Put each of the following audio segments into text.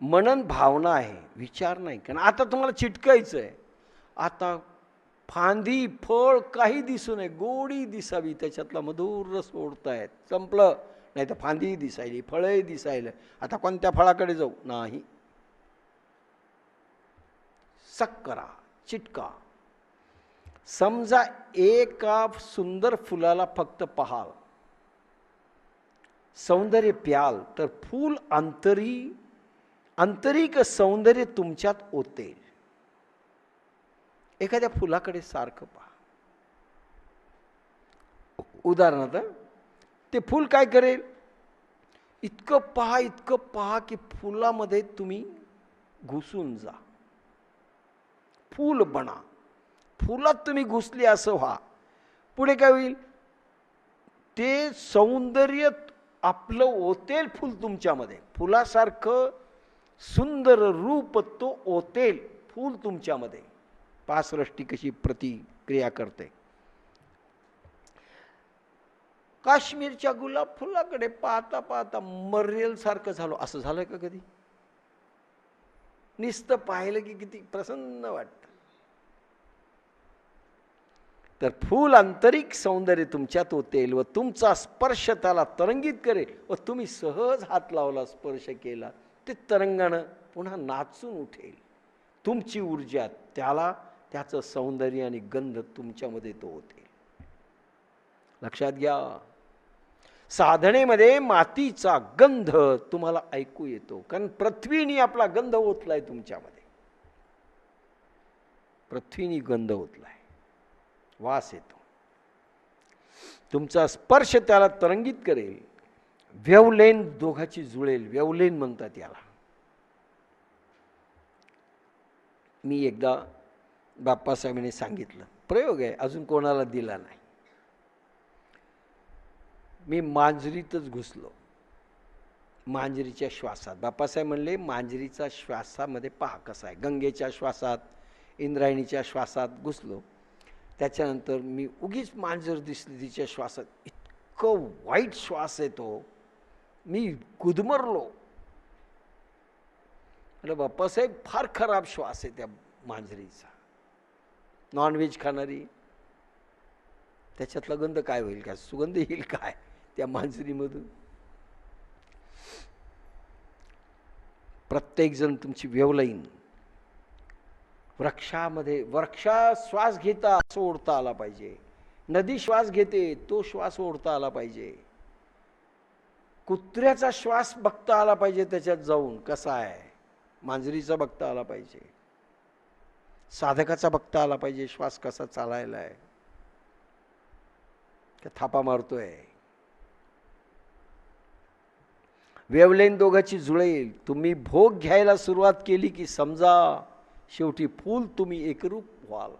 मनन भावना आहे विचार नाही. कारण आता तुम्हाला चिटकायचं आहे आता फांदी फळ काही दिसू नये गोडी दिसावी त्याच्यातला मधुर रस ओढतायत. संपलं. नाही तर फांदीही दिसायली फळही दिसायला. आता कोणत्या फळाकडे जाऊ? नाही. सक्करा चिटका. समजा एका सुंदर फुलाला फक्त पहाल. सौंदर्य प्याल तर फूल अंतरी आंतरिक सौंदर्य तुमच्यात ओतेल एखाद्या फुलाकडे सारखं पहा. उदाहरणार्थ ते फूल काय करेल? इतकं पहा इतकं पहा की फुलामध्ये तुम्ही घुसून जा. फूल बना. फुलात तुम्ही घुसले असं व्हा. पुढे काय होईल? ते सौंदर्य आपलं ओतेल फुल तुमच्यामध्ये. फुलासारखं सुंदर रूप तो ओतेल फूल तुमच्यामध्ये. पासरष्टी कशी प्रतिक्रिया करते. काश्मीरच्या गुलाब फुलाकडे पाहता पाहता मरेल सारखं झालो. असं झालंय का कधी? नुसतं पाहिलं की किती प्रसन्न वाटतं. तर फूल आंतरिक सौंदर्य तुमच्यात ओतेल व तुमचा स्पर्श त्याला तरंगित करेल व तुम्ही सहज हात लावला स्पर्श केला. ते तरंगानं पुन्हा नाचून उठेल. तुमची ऊर्जा त्याला त्याचं सौंदर्य आणि गंध तुमच्यामध्ये तो होते लक्षात घ्या. साधनेमध्ये मातीचा गंध तुम्हाला ऐकू येतो. कारण पृथ्वीनी आपला गंध ओतलाय तुमच्यामध्ये. पृथ्वीनी गंध ओतलाय. वास येतो. तुमचा स्पर्श त्याला तरंगित करेल. व्यवलेन दोघाची जुळेल. व्यवलेन म्हणतात याला. मी एकदा बाप्पासाहेबांनी सांगितलं. प्रयोग आहे अजून कोणाला दिला नाही. मी मांजरीतच घुसलो. मांजरीच्या श्वासात. बाप्पासाहेब म्हणले मांजरीचा श्वासामध्ये पहा कसा आहे. गंगेच्या श्वासात इंद्रायणीच्या श्वासात घुसलो. त्याच्यानंतर मी उगीच मांजर दिसली. तिच्या श्वासात इतकं वाईट श्वास येतो. मी गुदमरलो. म्हटलं बाप्पासाहेब फार खराब श्वास आहे त्या मांजरीचा. नॉनव्हेज खाणारी. त्याच्यातला गंध काय होईल? काय सुगंध येईल काय त्या मांजरीमधून? प्रत्येकजण तुमची व्यवलाईन वृक्षामध्ये वृक्षा श्वास घेता असं ओढता आला पाहिजे. नदी श्वास घेते तो श्वास ओढता आला पाहिजे. कुत्र्याचा श्वास बघता आला पाहिजे त्याच्यात जाऊन कसा आहे? मांजरीचा बघता आला पाहिजे. साधकाचा बघता आला पाहिजे श्वास कसा चालायला आहे. का थापा मारतोय? वेवलेन दोघाची जुळेल तुम्ही भोग घ्यायला सुरुवात केली की समजा शेवटी फूल तुम्ही एकरूप व्हाल.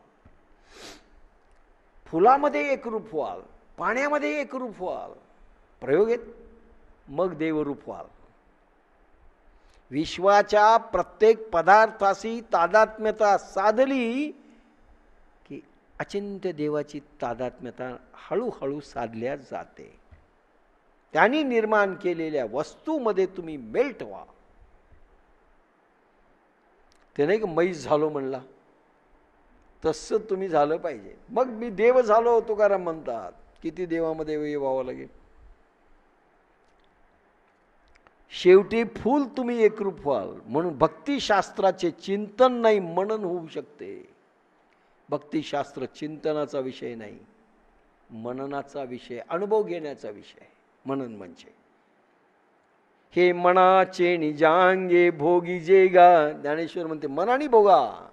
फुलामध्ये एकरूप व्हाल पाण्यामध्ये एकरूप व्हाल. प्रयोग आहेत? मग देवरूप व्हाल विश्वाच्या प्रत्येक पदार्थाशी तादात्म्यता साधली की अचिंत्य देवाची तादात्म्यता हळूहळू साधल्या जाते. त्यांनी निर्माण केलेल्या वस्तूमध्ये तुम्ही मेल्ट व्हा. ते नाही मैस झालो म्हणला. तसं तुम्ही झालं पाहिजे. मग मी देव झालो तुकाराम म्हणतात. किती देवामध्ये व्हावं लागेल? शेवटी फूल तुम्ही एकरूप व्हाल. म्हणून भक्तिशास्त्राचे चिंतन नाही मनन होऊ शकते. भक्तिशास्त्र चिंतनाचा विषय नाही. मननाचा विषय अनुभव घेण्याचा विषय. मनन म्हणजे. हे मनाचे निजांगे भोगी जे गा ज्ञानेश्वर म्हणते मनाने भोगा.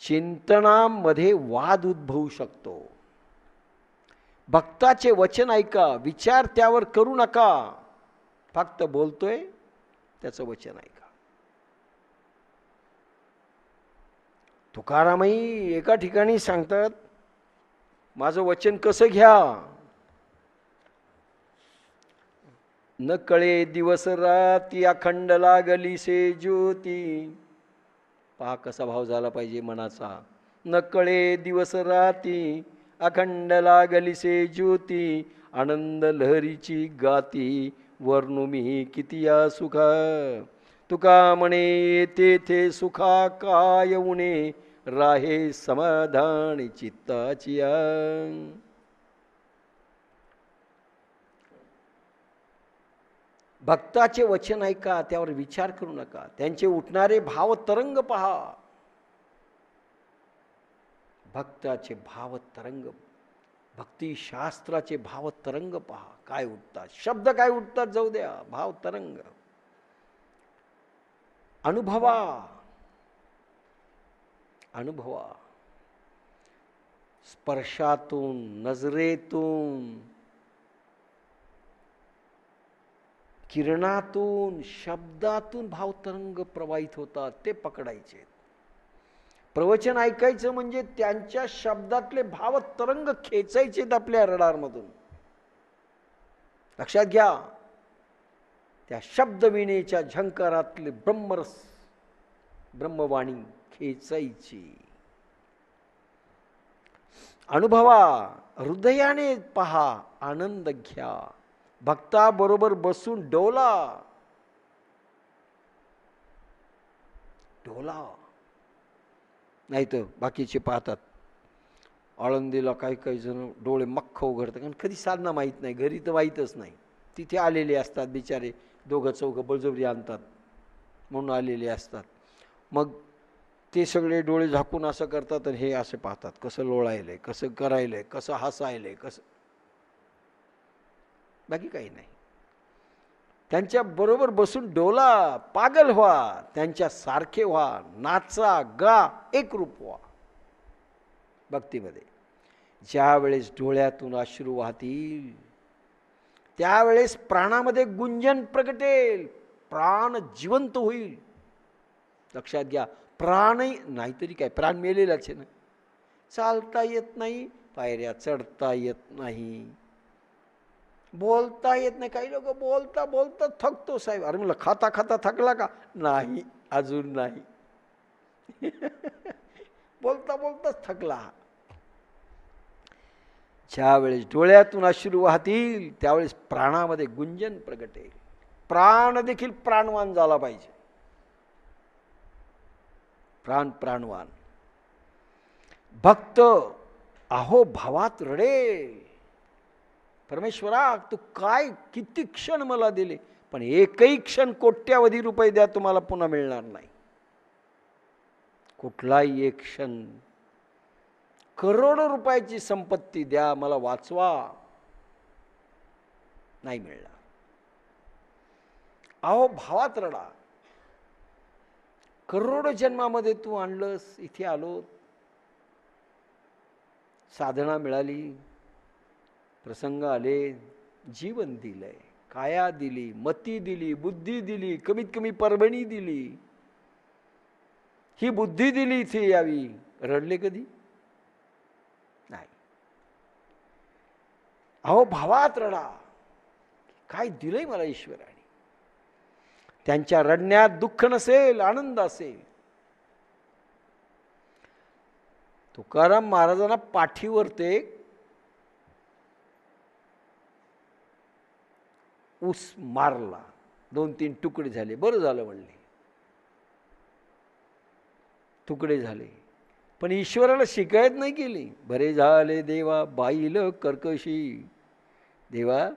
चिंतनामध्ये वाद उद्भवू शकतो. भक्ताचे वचन ऐका विचार त्यावर करू नका. फक्त बोलतोय त्याचं वचन ऐका. तुकारामही एका ठिकाणी सांगतात माझं वचन कसं घ्या? न कळे दिवस राती अखंड लागली से ज्योती. पहा कसा भाव झाला पाहिजे मनाचा. न कळे दिवस राती अखंड लागलीसे ज्योती आनंद लहरीची गाती वर्णुमी किती या सुख? तुका म्हणे तेथे सुखा काय उणे? राहे समाधान चित्ताची भक्ताचे वचन ऐका त्यावर विचार करू नका. त्यांचे उठणारे भाव तरंग पहा. भक्ताचे भाव तरंग भक्तीशास्त्राचे भाव तरंग पहा. काय उठतात? शब्द काय उठतात? जाऊ द्या. भाव तरंग अनुभवा. अनुभवा. स्पर्शातून नजरेतून किरणातून शब्दातून भावतरंग प्रवाहित होतात. ते पकडायचे प्रवचन ऐकायचं म्हणजे त्यांच्या शब्दातले भाव तरंग खेचायचेत आपल्या रडारमधून. लक्षात घ्या त्या शब्दविणेच्या झंकारातले ब्रह्मरस ब्रह्मवाणी खेचायची. अनुभवा हृदयाने पहा आनंद घ्या. भक्ताबरोबर बसून डोला. डोला. नाही तर बाकीचे पाहतात. आळंदीला काही काही जण डोळे मख्ख उघडतात. कारण कधी साधना माहीत नाही घरी तर माहीतच नाही. तिथे आलेले असतात बिचारे दोघं चौघं बळजबरी आणतात. म्हणून आलेले असतात. मग ते सगळे डोळे झाकून असं करतात आणि हे असे पाहतात. कसं लोळायलं आहे कसं करायलं आहे कसं हसायलं आहे कसं बाकी काही नाही. त्यांच्याबरोबर बसून डोला पागल व्हा त्यांच्या सारखे व्हा नाचा गा एकरूप व्हा. भक्तीमध्ये. ज्यावेळेस डोळ्यातून अश्रू वाहतील त्यावेळेस प्राणामध्ये गुंजन प्रगटेल प्राण जिवंत होईल. लक्षात घ्या प्राणही नाहीतरी काय प्राण मेलेलाच आहे ना. चालता येत नाही पायऱ्या चढता येत नाही. बोलता येत नाही. काही लोक बोलता बोलता थकतो साहेब. अरे म्हणलं खाता खाता थकला का? नाही अजून नाही. बोलता बोलताच थकला ज्यावेळेस डोळ्यातून अश्रू वाहतील त्यावेळेस प्राणामध्ये गुंजन प्रगटेल. प्राण देखील प्राणवान झाला पाहिजे. प्राण प्राणवान. भक्त अहो भावात रडेल. परमेश्वरा तू काय किती क्षण मला दिले? पण एकही क्षण कोट्यावधी रुपये द्या तुम्हाला पुन्हा मिळणार नाही. कुठलाही एक क्षण. करोडो रुपयाची संपत्ती द्या मला वाचवा. नाही मिळणार. अहो भावात रडा. करोडो जन्मामध्ये तू आणलंस इथे आलो साधना मिळाली. प्रसंग आले जीवन दिलंय. काया दिली मती दिली बुद्धी दिली कमीत कमी परभणी दिली. ही बुद्धी दिली इथे यावी. रडले कधी? नाही. अहो भावात रडा. काय दिलंय मला ईश्वराने? त्यांच्या रडण्यात दुःख नसेल आनंद असेल. तुकाराम महाराजांना पाठीवर ते ऊस मारला. दोन तीन तुकडे झाले. बरं झालं म्हणले. तुकडे झाले. पण ईश्वराला शिकायत नाही केली. बरे झाले देवा बाईल कर्कशी. देवा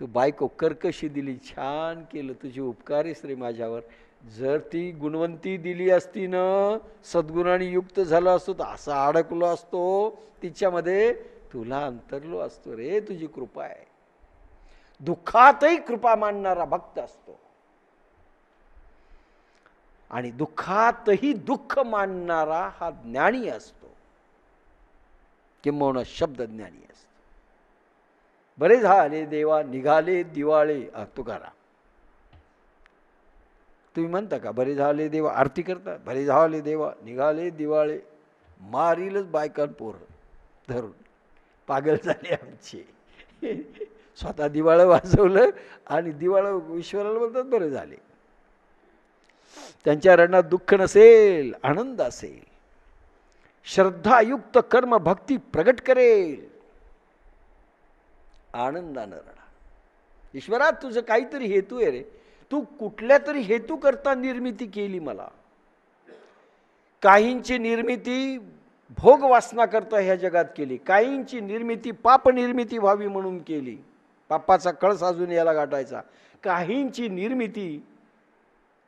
तू बायको कर्कशी दिली. छान केलं. तुझी उपकार रे माझ्यावर. जर ती गुणवंती दिली असती ना सद्गुणाने युक्त झालं असतो तर असा अडकलो असतो. तिच्यामध्ये तुला अंतरलो असतो रे. तुझी कृपा आहे. दुःखातही कृपा मानणारा भक्त असतो. आणि दुःखातही दुःख मानणारा हा ज्ञानी असतो. किंबहुना शब्द ज्ञानी असतो. बरे झाले देवा निघाले दिवाळे तुकाराम. तुम्ही म्हणता का बरे झाले देवा आरती करता बरे झाले देवा निघाले दिवाळे मारीलच बायकान पोर धरून. पागल झाले आमचे. स्वतः दिवाळं वाजवलं आणि दिवाळं ईश्वराला बोलतात बरे झाले. त्यांच्या रणात दुःख नसेल आनंद असेल. श्रद्धायुक्त कर्म भक्ती प्रगट करेल. आनंदानं रडा. ईश्वरा तुझं काहीतरी हेतू आहे रे. तू कुठल्या तरी हेतू करता निर्मिती केली मला. काहींची निर्मिती भोग वासना करता ह्या जगात केली. काहींची निर्मिती पाप निर्मिती व्हावी म्हणून केली. पापाचा कळस अजून याला गाठायचा. काहींची निर्मिती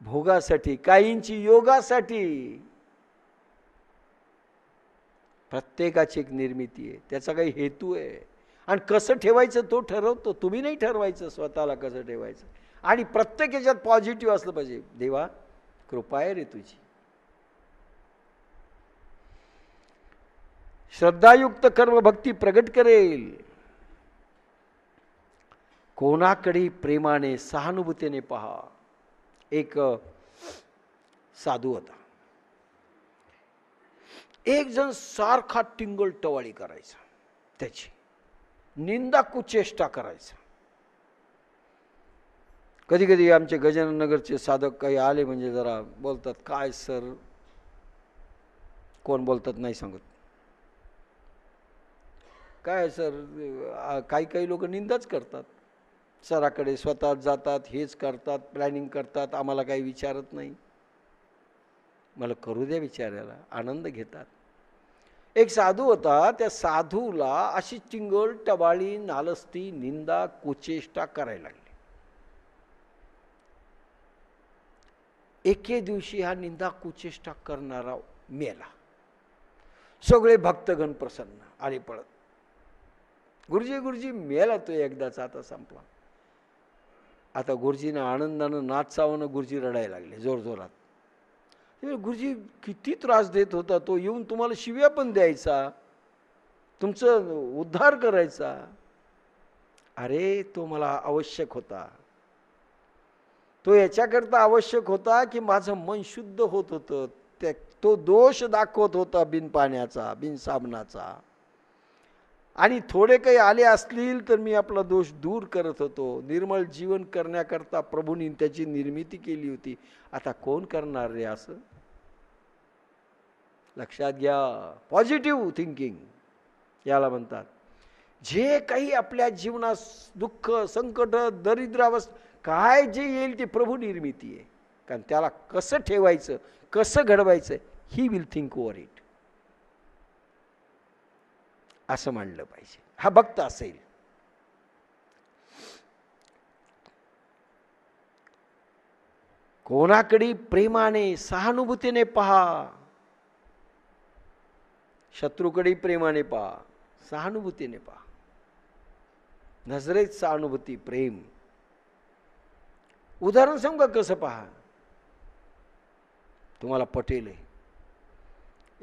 भोगासाठी काहींची योगासाठी. प्रत्येकाची एक निर्मिती आहे. त्याचा काही हेतू आहे. आणि कसं ठेवायचं तो ठरवतो. तुम्ही नाही ठरवायचं स्वतःला कसं ठेवायचं. आणि प्रत्येक याच्यात पॉझिटिव्ह असलं पाहिजे. देवा कृपा आहे रे तुझी. श्रद्धायुक्त कर्म भक्ती प्रगट करेल. कोणाकडे प्रेमाने सहानुभूतीने पहा. एक साधू होता. एक जण सारखा टिंगल टवाळी करायचा. त्याची निंदा कुचेष्टा करायचा. कधी कधी आमचे गजानन नगरचे साधक काही आले म्हणजे जरा बोलतात काय सर? कोण बोलतात नाही सांगत. काय सर? काही काही लोक निंदाच करतात. सराकडे स्वतः जातात हेच करतात प्लॅनिंग करतात आम्हाला काही विचारत नाही. मला करू द्या विचारायला आनंद घेतात. एक साधू होता त्या साधूला अशी चिंगल टबाळी नालस्ती निंदा कुचेष्टा करायला लागली. एके दिवशी हा निंदा कुचेष्टा करणारा मेला. सगळे भक्तगण प्रसन्न आले पळत. गुरुजी गुरुजी मेला तो एकदाचा आता संपला. आता गुरुजीनं आनंदानं नाच चावणं गुरुजी रडायला लागले जोरजोरात गुरुजी किती त्रास देत होता तो येऊन तुम्हाला शिव्या पण द्यायचा तुमचं उद्धार करायचा. अरे तो मला आवश्यक होता. तो याच्याकरता आवश्यक होता की माझं मन शुद्ध होत होतं त्या तो दोष दाखवत होता बिन पाण्याचा बिन साबणाचा आणि थोडे काही आले असतील तर मी आपला दोष दूर करत होतो. निर्मळ जीवन करण्याकरता प्रभूंनी त्याची निर्मिती केली होती. आता कोण करणार रे असं? लक्षात घ्या. पॉझिटिव्ह थिंकिंग याला म्हणतात. जे काही आपल्या जीवनात दुःख संकट दरिद्रावस्था काय जे येईल ते प्रभू निर्मिती आहे कारण त्याला कसं ठेवायचं कसं घडवायचं he will think over it असं मांडलं पाहिजे. हा भक्त असेल. कोणाकडे प्रेमाने सहानुभूतीने पहा. शत्रूकडे प्रेमाने पहा. सहानुभूतीने पहा. नजरेत सहानुभूती प्रेम. उदाहरण सांगू का कसं पहा? तुम्हाला पटेल आहे.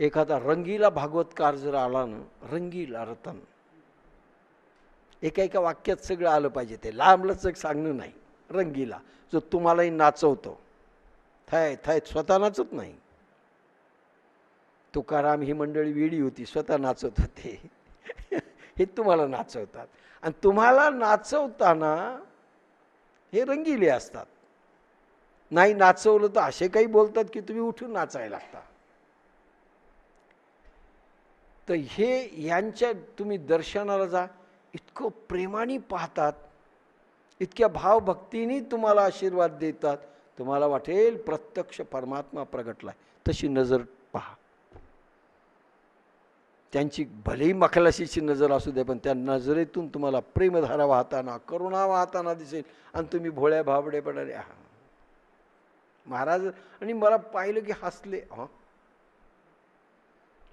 एखादा रंगीला भागवतकार जर आला ना रंगीला रतन. एका एका वाक्यात सगळं आलं पाहिजे ते. लांबलचक सांगणं नाही. रंगीला. जो तुम्हालाही नाचवतो. थाय थाय स्वतः नाचत नाही. तुकाराम ही मंडळी वेडी होती स्वतः नाचत होते. हे तुम्हाला नाचवतात. आणि तुम्हाला नाचवताना हे रंगीले असतात. नाही नाचवलं तर असे काही बोलतात की तुम्ही उठून नाचायला लागता. तर हे यांच्या तुम्ही दर्शनाला जा. इतकं प्रेमाने पाहतात. इतक्या भावभक्तीने तुम्हाला आशीर्वाद देतात. तुम्हाला वाटेल प्रत्यक्ष परमात्मा प्रगटला तशी नजर पहा. त्यांची भलेही मखलाशीची नजर असू दे पण त्या नजरेतून तुम्हाला प्रेमधारा वाहताना करुणा वाहताना दिसेल. आणि तुम्ही भोळ्या भाबडे आहात महाराज आणि मला पाहिलं की हसले. हां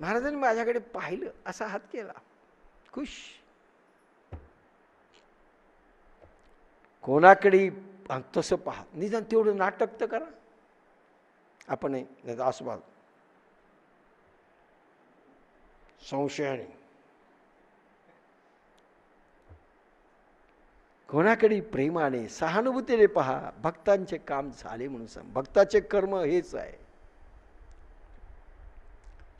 महाराजांनी माझ्याकडे पाहिलं असा हात केला. खुश. कोणाकडे तसं पहा. निदान तेवढं नाटक तर करा. आपण नाही संशयाने कोणाकडे प्रेमाने सहानुभूतीने पहा. भक्तांचे काम झाले म्हणून सांग. भक्ताचे कर्म हेच आहे.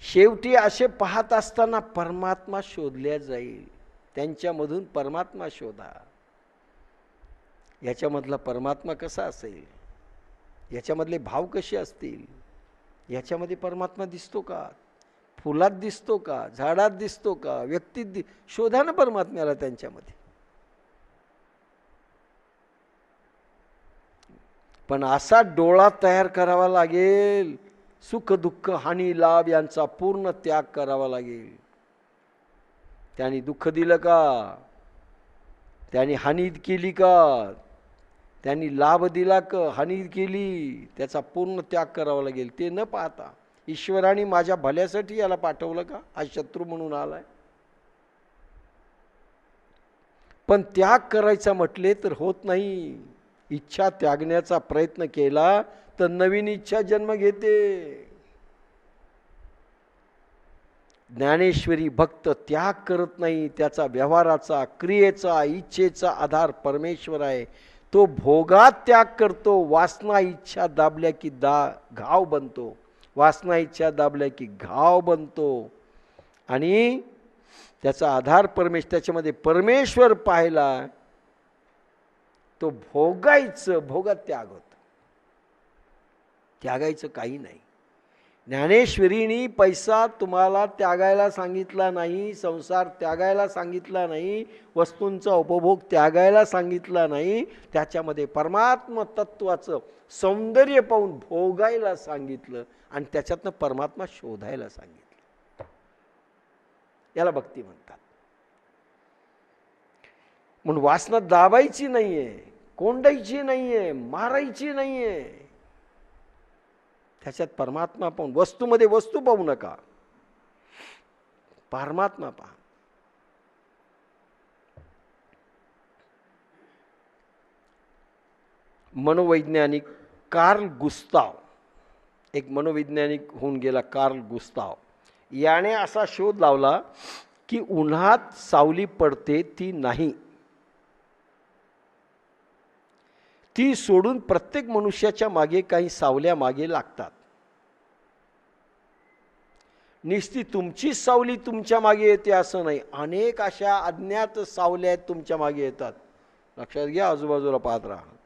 शेवटी असे पाहत असताना परमात्मा शोधल्या जाईल. त्यांच्यामधून परमात्मा शोधा. याच्यामधला परमात्मा कसा असेल? याच्यामधले भाव कसे असतील? याच्यामध्ये परमात्मा दिसतो का? फुलात दिसतो का? झाडात दिसतो का? व्यक्तीत दि शोधा ना परमात्म्याला त्यांच्यामध्ये. पण असा डोळा तयार करावा लागेल. सुख दुःख हानी लाभ यांचा पूर्ण त्याग करावा लागेल. त्यांनी दुःख दिलं का? त्यांनी हानी केली का? त्यांनी लाभ दिला का? हानी केली? त्याचा पूर्ण त्याग करावा लागेल. ते न पाहता ईश्वराने माझ्या भल्यासाठी याला पाठवलं का? हा शत्रू म्हणून आलाय. पण त्याग करायचा म्हटले तर होत नाही. इच्छा त्यागण्याचा प्रयत्न केला तर नवीन इच्छा जन्म घेते. ज्ञानेश्वरी भक्त त्याग करत नाही त्याचा व्यवहाराचा क्रियेचा इच्छेचा आधार परमेश्वर आहे. तो भोगात त्याग करतो वासना इच्छा दाबल्या की दा घाव बनतो. वासना इच्छा दाबल्या की घाव बनतो. आणि त्याचा आधार परमेश त्याच्यामध्ये परमेश्वर पाहिला तो भोगायचं भोगात त्याग होत. त्यागायचं काही नाही. ज्ञानेश्वरीनी पैसा तुम्हाला त्यागायला सांगितला नाही संसार त्यागायला सांगितला नाही वस्तूंचा उपभोग त्यागायला सांगितला नाही त्याच्यामध्ये परमात्म तत्वाचं सौंदर्य पाहून भोगायला सांगितलं आणि त्याच्यातनं परमात्मा शोधायला सांगितलं. याला भक्ती म्हणतात. म्हणून वासना दाबायची नाहीये कोंडायची नाहीये मारायची नाहीये. त्याच्यात परमात्मा पाहून वस्तूमध्ये वस्तू पाहू नका. परमात्मा पहा. मनोवैज्ञानिक कार्ल गुस्ताव एक मनोवैज्ञानिक होऊन गेला कार्ल गुस्ताव. याने असा शोध लावला की उन्हात सावली पडते ती नाही. ती सोडून प्रत्येक मनुष्याच्या मागे काही सावल्या मागे लागतात. निस्ती तुमची सावली तुमच्या मागे येते असं नाही. अनेक अशा अज्ञात सावल्या आहेत तुमच्या मागे येतात. लक्षात घ्या आजूबाजूला पाहत राहा.